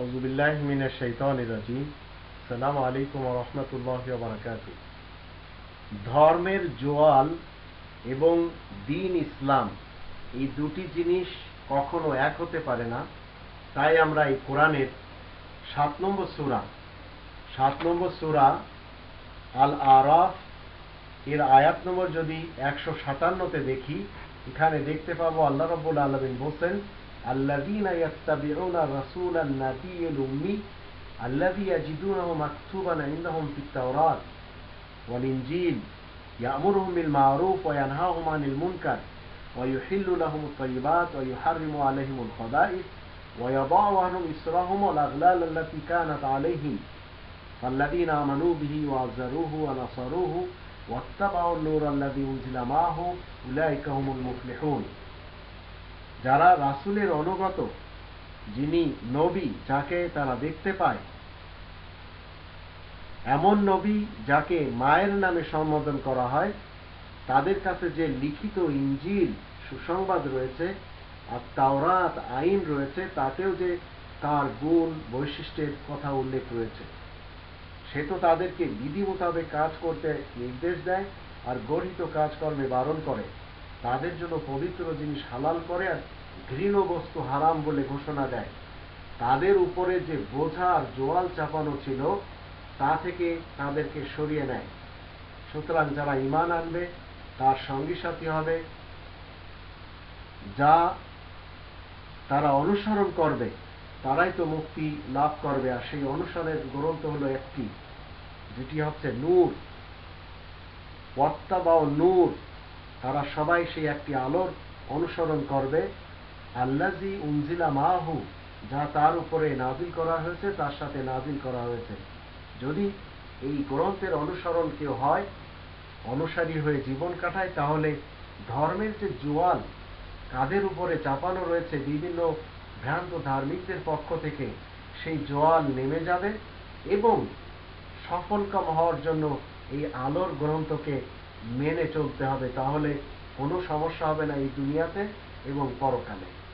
আউজুবিল্লাহ মিনা শৈতান রাজিম। সালাম আলাইকুম রহমতুল্লাহ বারাকাত। ধর্মের জোয়াল এবং দিন ইসলাম, এই দুটি জিনিস কখনো এক হতে পারে না। তাই আমরা এই কোরআনের সাত নম্বর সুরা, সাত নম্বর সুরা আল আরাফ এর আয়াত নম্বর যদি একশো সাতান্নতে দেখি, এখানে দেখতে পাবো আল্লাহ রব্বুল আলমিন বলছেন الذين يتبعون الرسول النبي الأمي الذي يجدونه مكتوبا عندهم في التوراة والإنجيل يأمرهم بالمعروف وينهاهم عن المنكر ويحل لهم الطيبات ويحرم عليهم الخبائث ويضع عنهم إسرهم والأغلال التي كانت عليهم. فالذين آمنوا به وعزروه ونصروه واتبعوا النور الذي أنزل معه أولئك هم المفلحون. যারা রাসুলের অনুগত, যিনি নবী যাকে তারা দেখতে পায়, এমন নবী যাকে মায়ের নামে সম্বোধন করা হয়, তাদের কাছে যে লিখিত ইঞ্জিল, সুসংবাদ রয়েছে আর তাওরাত আইন রয়েছে, তাতেও যে তার গুণ, বৈশিষ্ট্যের কথা উল্লেখ রয়েছে। সে তো তাদেরকে বিধি মোতাবেক কাজ করতে নির্দেশ দেয় আর গঠিত কাজকর্মে বারণ করে। তাদের জন্য পবিত্র জিনিস হালাল করে আর ঘৃণ বস্তু হারাম বলে ঘোষণা দেয়। তাদের উপরে যে বোঝা আর জোয়াল চাপানো ছিল, তা থেকে তাদেরকে সরিয়ে নেয়। সুতরাং যারা ইমান আনবে, তার সঙ্গী সাথী হবে। যা তারা অনুসরণ করবে, তারাই তো মুক্তি লাভ করবে। আর সেই অনুসরণের গ্রন্থ হলো একটি, যেটি হচ্ছে নূর। ওয়াত্তাবাও নূর তারা সবাই সেই একটি আলোর অনুসরণ করবে। আল্লাজি উনজিলা মাহু, যা তার উপরে নাজিল করা হয়েছে, তার সাথে নাজিল করা হয়েছে। যদি এই গ্রন্থের অনুসরণ কেউ হয়, অনুসারী হয়ে জীবন কাটায়, তাহলে ধর্মের যে জোয়াল, কাদের উপরে চাপানো রয়েছে বিভিন্ন ভ্রান্ত ধার্মিকদের পক্ষ থেকে, সেই জোয়াল নেমে যাবে এবং সফলকাম হওয়ার জন্য এই আলোর গ্রন্থকে মেনে চলতে হবে। তাহলে কোনো সমস্যা হবে না এই দুনিয়াতে এবং পরকালে।